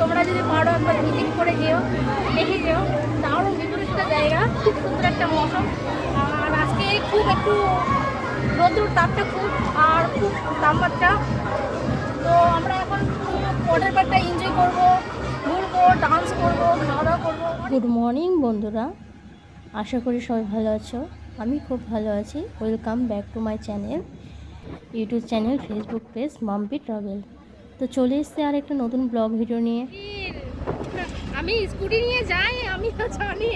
তোমরা যদি পারো একবার ভিজিট করে যেও, দেখে যেও দারুণ বিভস্ত জায়গা, খুব সুন্দর একটা মৌসুম। আর আজকে খুব একটু রোদ্রুর তাপটা খুব, আর খুব তাপমাত্রা। তো আমরা এখন ওয়াটার পার্কটা এনজয় করব, ঘুরবো ডান্স করব খাওয়া দাওয়া করব। গুড মর্নিং বন্ধুরা। আশা করি সবাই ভালো আছো। আমি খুব ভালো আছি। Welcome back to my channel YouTube channel Facebook page Mampi travel তো চলে এসছে আর একটা নতুন ব্লগ ভিডিও নিয়ে। আমি স্কুটি নিয়ে যাই আমি তো জানি।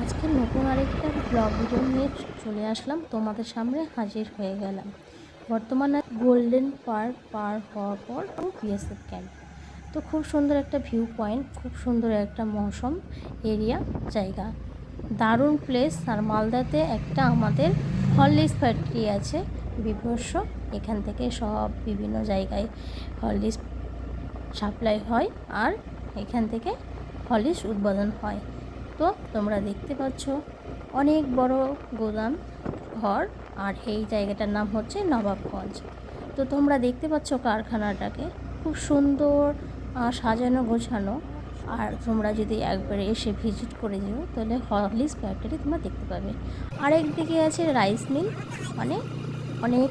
আজকে নতুন আরেকটা ব্লগ ভিডিও নিয়ে চলে আসলাম তোমাদের সামনে হাজির হয়ে গেলাম। বর্তমানে গোল্ডেন পার্ক পার হওয়ার পর বিএসএফ ক্যাম্প তো খুব সুন্দর একটা ভিউ পয়েন্ট খুব সুন্দর একটা মৌসুম এরিয়া জায়গা। দারুণ প্লেস আর মালদাতে একটা আমাদের হরলিক্স ফ্যাক্টরি আছে বিভস্য এখান থেকে সব বিভিন্ন জায়গায় হরলিক্স সাপ্লাই হয় আর এখান থেকে হলিস উৎপাদন হয়। তো তোমরা দেখতে পাচ্ছ অনেক বড় গোদাম ঘর আর এই জায়গাটার নাম হচ্ছে নবাবগঞ্জ। তো তোমরা দেখতে পাচ্ছ কারখানাটাকে খুব সুন্দর সাজানো গোছানো। আর তোমরা যদি একবার এসে ভিজিট করে যেও, তাহলে হরলিক্স ফ্যাক্টরি তোমরা দেখতে পাবে। আরেক দিকে আছে রাইস মিল মানে অনেক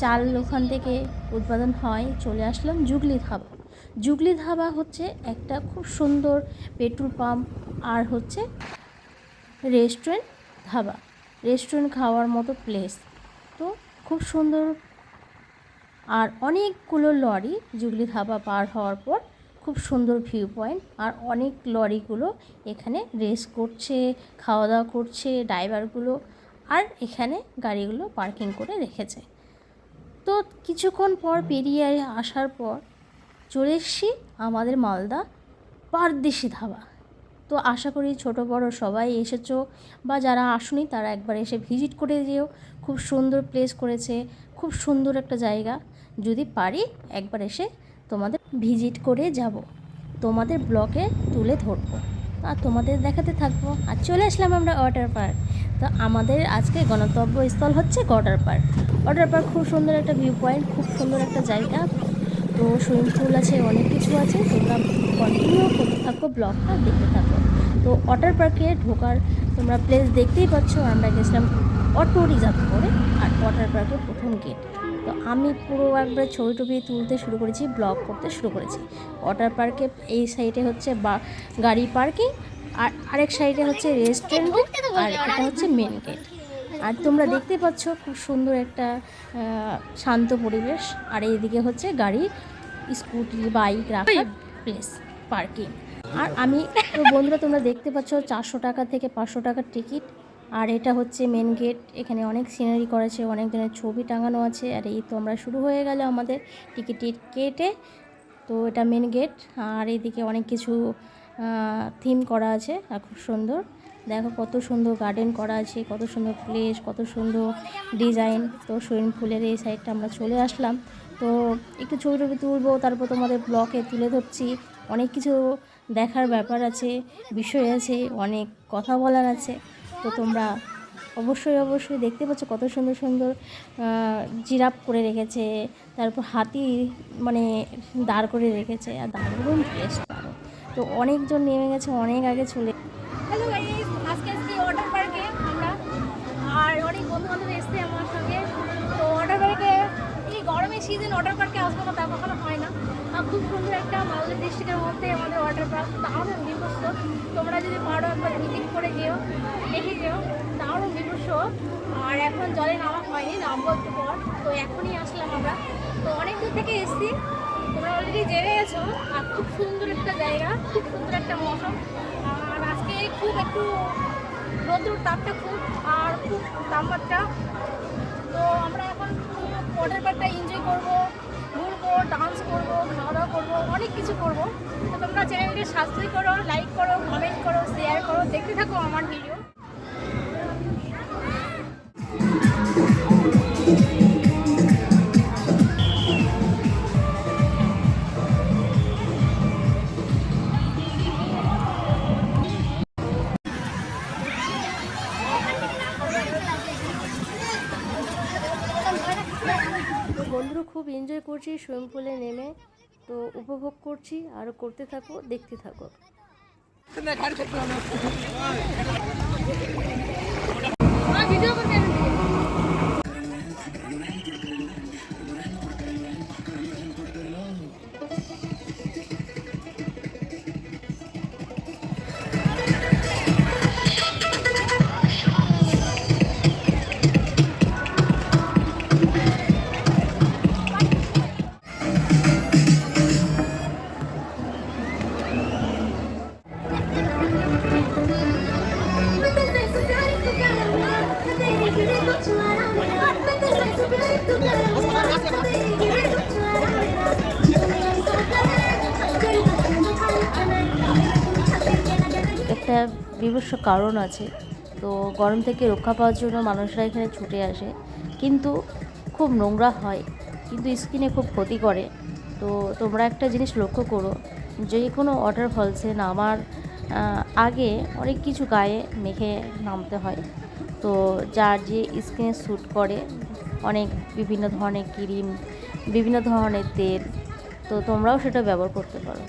চাল ওখান থেকে উৎপাদন হয়, চলে আসলাম জুগলি ধাবা। জুগলি ধাবা হচ্ছে একটা খুব সুন্দর পেট্রোল পাম্প আর হচ্ছে রেস্টুরেন্ট ধাবা। রেস্টুরেন্ট খাওয়ার মতো প্লেস। তো খুব সুন্দর আর অনেকগুলো লরি জুগলি ধাবা পার হওয়ার পর খুব সুন্দর ভিউ পয়েন্ট। আর অনেক লরিগুলো এখানে রেস করছে, খাওয়া দাওয়া করছে, ড্রাইভারগুলো আর এখানে গাড়িগুলো পার্কিং করে রেখেছে। তো কিছুক্ষণ পর পেরিয়ে আসার পর চলে এসছি আমাদের মালদা পারদেশি ধাবা। তো আশা করি ছোট, বড় সবাই এসেছ বা যারা আসুনি তারা একবার এসে ভিজিট করে যেও। খুব সুন্দর প্লেস করেছে, খুব সুন্দর একটা জায়গা। যদি পারি একবার এসে তোমাদের ভিজিট করে যাব। তোমাদের ব্লকে তুলে ধরবো। আর তোমাদের দেখাতে থাকব। আর চলে আসলাম আমরা ওয়াটার পার্ক। তো আমাদের আজকে গণতব্য স্থল হচ্ছে ওয়াটার পার্ক। ওয়াটার পার্ক খুব সুন্দর একটা ভিউ পয়েন্ট খুব সুন্দর একটা জায়গা। তো সুইমিং পুল আছে, অনেক কিছু আছে। তোমরা কন্টিনিউ করতে থাকো ব্লগটা দেখতে থাকো। তো ওয়াটার পার্কে ঢোকার তোমরা প্লেস দেখতেই পাচ্ছ। আমরা গেছিলাম অটো রিজার্ভ করে আর ওয়াটার পার্কের প্রথম গেট তো আমি পুরো একবার ছবি টবি তুলতে শুরু করেছি ব্লগ করতে শুরু করেছি। ওয়াটার পার্কে এই সাইডে হচ্ছে বা গাড়ি পার্কিং আর আরেক সাইডে হচ্ছে রেস্টুরেন্ট আর এটা হচ্ছে মেন গেট আর তোমরা দেখতে পাচ্ছ খুব সুন্দর একটা শান্ত পরিবেশ। আর এইদিকে হচ্ছে গাড়ি স্কুটি বাইক রাখার প্লেস পার্কিং আর আমি তো বন্ধুরা তোমরা দেখতে পাচ্ছ চারশো টাকা থেকে পাঁচশো টাকার টিকিট আর এটা হচ্ছে মেন গেট এখানে অনেক সিনারি করেছে, অনেক ধরনের ছবি টাঙানো আছে, আর এই তো আমরা শুরু হয়ে গেল আমাদের টিকিট কেটে তো এটা মেন গেট আর এইদিকে অনেক কিছু থিম করা আছে, আর খুব সুন্দর। দেখো কত সুন্দর গার্ডেন করা আছে, কত সুন্দর প্লেস কত সুন্দর ডিজাইন তো সুইমিং পুলের এই সাইডটা আমরা চলে আসলাম। তো একটু ছবি টবি তুলবো, তারপর তোমাদের ব্লকে তুলে ধরছি। অনেক কিছু দেখার ব্যাপার আছে, বিষয় আছে, অনেক কথা বলার আছে। তো তোমরা অবশ্যই অবশ্যই দেখতে পাচ্ছ কত সুন্দর সুন্দর জিরাপ করে রেখেছে, তারপর হাতি মানে দাঁড় করে রেখেছে, আর দারুণ প্লেস দারুণ তো অনেকজন নেমে গেছে, অনেক আগে চলে হ্যালো আজকে আজকে ওয়াটার পার্কে আমরা, আর অনেক বন্ধু বান্ধব এসছে আমার সঙ্গে। তো ওয়াটার পার্কে গরমের সিজন ওয়াটার পার্কে আসব না তা কখনো হয় না। খুব সুন্দর একটা মালদা ডিস্ট্রিক্টের মধ্যে আমাদের ওয়াটার পার্ক দারুণ বিভস্ত তোমরা যদি পারো একবার ভিজিট করে যেও, দেখে যেও দারুণ বিভস্ত আর এখন জলে নামা হয়নি, নামবো একটু পর। তো এখনই আসলাম আমরা। তো অনেক দূর থেকে এসছি। তোমরা অলরেডি জেনে গেছো, আর খুব সুন্দর একটা জায়গা, খুব সুন্দর একটা মৌসুম। আর আজকে খুব একটু রোদ্রুর তাপটা খুব, আর খুব তাপমাত্রা। তো আমরা এখন ওয়াটার পার্কটা এনজয় করব। ডান্স করব, খাওয়া দাওয়া করব, অনেক কিছু করব। তো তোমরা চ্যানেলটি সাবস্ক্রাইব করো লাইক করো কমেন্ট করো শেয়ার করো, দেখতে থাকো আমার ভিডিও এনজয় করছি সুইমিং পুলে নেমে তো উপভোগ করছি আর করতে থাকো দেখতে থাকো। ভিডিও বিভৎস কারণ আছে। তো গরম থেকে রক্ষা পাওয়ার জন্য মানুষরা এখানে ছুটে আসে। কিন্তু খুব নোংরা হয়। কিন্তু স্কিনে খুব ক্ষতি করে। তো তোমরা একটা জিনিস লক্ষ্য করো, যে কোনো ওয়াটার ফলসে নামার আগে অনেক কিছু গায়ে মেখে নামতে হয়। তো যার যে স্কিনে স্যুট করে, অনেক বিভিন্ন ধরনের ক্রিম, বিভিন্ন ধরনের তেল, তো তোমরাও সেটা ব্যবহার করতে পারো।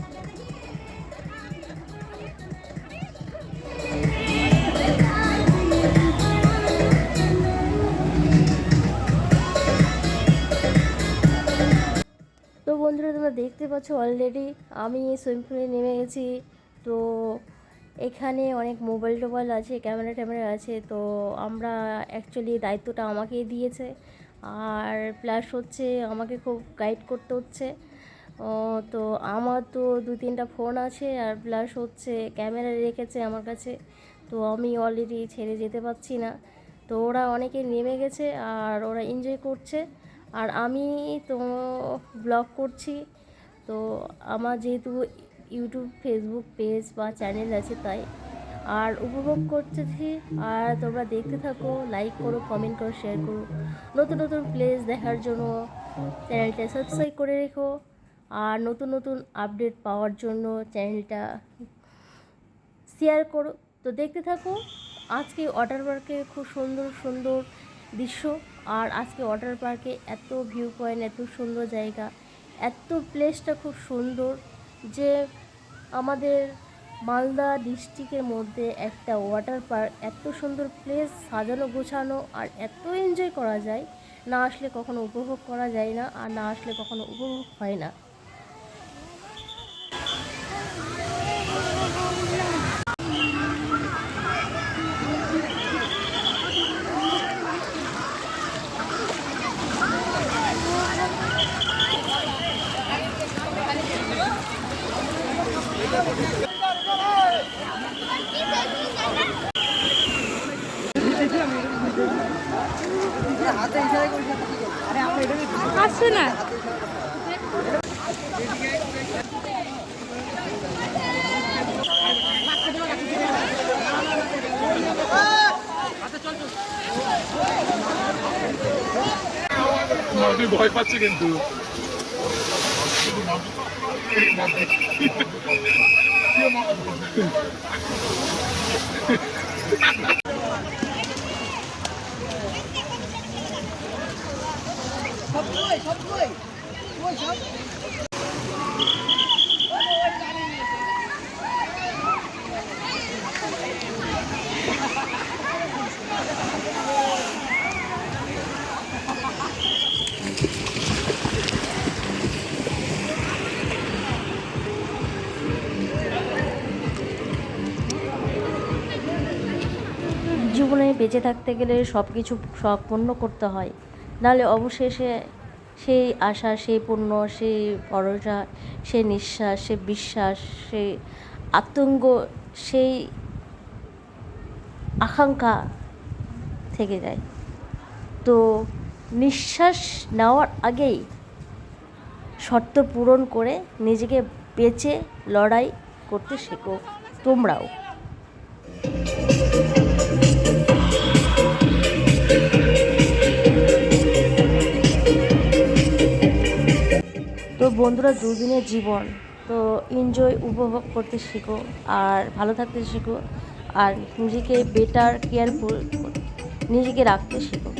তোমরা দেখতে পাচ্ছ অলরেডি আমি সুইমিং পুলে নেমে গেছি। তো এখানে অনেক মোবাইল টোবাইল আছে ক্যামেরা ট্যামেরা আছে, তো আমরা অ্যাকচুয়ালি দায়িত্বটা আমাকেই দিয়েছে। আর প্লাস হচ্ছে আমাকে খুব গাইড করতে হচ্ছে। তো আমার তো দু তিনটা ফোন আছে, আর প্লাস হচ্ছে ক্যামেরা রেখেছে আমার কাছে। তো আমি অলরেডি ছেড়ে যেতে পারছি না। তো ওরা অনেকে নেমে গেছে, আর ওরা এনজয় করছে। আর আমি তো ব্লগ করছি। তো আমার যেহেতু ইউটিউব ফেসবুক পেজ বা চ্যানেল আছে তাই। আর উপভোগ করতেছি। আর তোমরা দেখতে থাকো লাইক করো কমেন্ট করো শেয়ার করো। নতুন নতুন প্লেস দেখার জন্য চ্যানেলটা সাবস্ক্রাইব করে রেখো। আর নতুন নতুন আপডেট পাওয়ার জন্য চ্যানেলটা শেয়ার করো। তো দেখতে থাকো, আজকে ওয়াটার পার্কে খুব সুন্দর সুন্দর দৃশ্য। আর আজকে ওয়াটার পার্কে এত ভিউ পয়েন্ট এত সুন্দর জায়গা, এত প্লেসটা খুব সুন্দর যে আমাদের মালদা ডিস্ট্রিক্টের মধ্যে একটা ওয়াটার পার্ক এত সুন্দর প্লেস সাজানো গোছানো আর এত এনজয় করা যায়। না আসলে কখনো উপভোগ করা যায় না আর না আসলে কখনো উপভোগ হয় না। আসছে না। ভয় পাচ্ছি কিন্তু। জীবনে বেঁচে থাকতে গেলে সব কিছু সম্পন্ন করতে হয়। নাহলে অবশেষে সেই আশা, সেই পূর্ণ, সেই ভরসা, সেই নিঃশ্বাস সে বিশ্বাস, সেই আতঙ্ক, সেই আকাঙ্ক্ষা থেকে যায়। তো নিঃশ্বাস নেওয়ার আগেই শর্ত পূরণ করে নিজেকে বেঁচে লড়াই করতে শেখো তোমরাও। বন্ধুরা দুদিনের জীবন, তো এনজয় উপভোগ করতে শিখো আর ভালো থাকতে শিখো আর নিজেকে বেটার কেয়ারফুল নিজেকে রাখতে শেখো।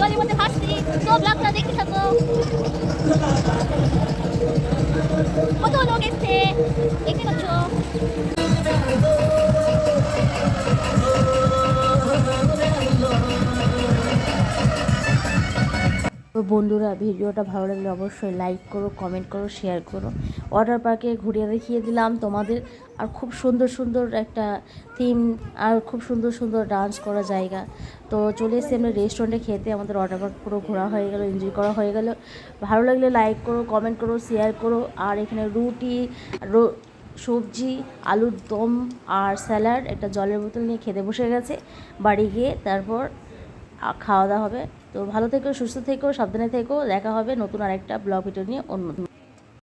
জলের মধ্যে ভাসছি। তো ব্লগটা দেখতে থাকো। কত লোক এসছে? দেখতে পাচ্ছ? বন্ধুরা ভিডিওটা ভালো লাগলে অবশ্যই লাইক করো কমেন্ট করো শেয়ার করো। ওয়াটার পার্কে ঘুরিয়ে দেখিয়ে দিলাম তোমাদের। আর খুব সুন্দর সুন্দর একটা থিম আর খুব সুন্দর সুন্দর ডান্স করা জায়গা। তো চলে এসেছি আমরা রেস্টুরেন্টে খেতে। আমাদের ওয়াটার পার্ক পুরো ঘোরা হয়ে গেল এনজয় করা হয়ে গেল। ভালো লাগলে লাইক করো কমেন্ট করো শেয়ার করো। আর এখানে রুটি সবজি, আলুর দম আর স্যালাড একটা জলের বোতল নিয়ে খেতে বসে গেছে। বাড়ি গিয়ে তারপর খাওয়া দাওয়া হবে। তো ভালো থেকো, সুস্থ থেকো, সাবধানে থেকো। দেখা হবে নতুন আরেকটা ব্লগ ভিডিও নিয়ে অন্য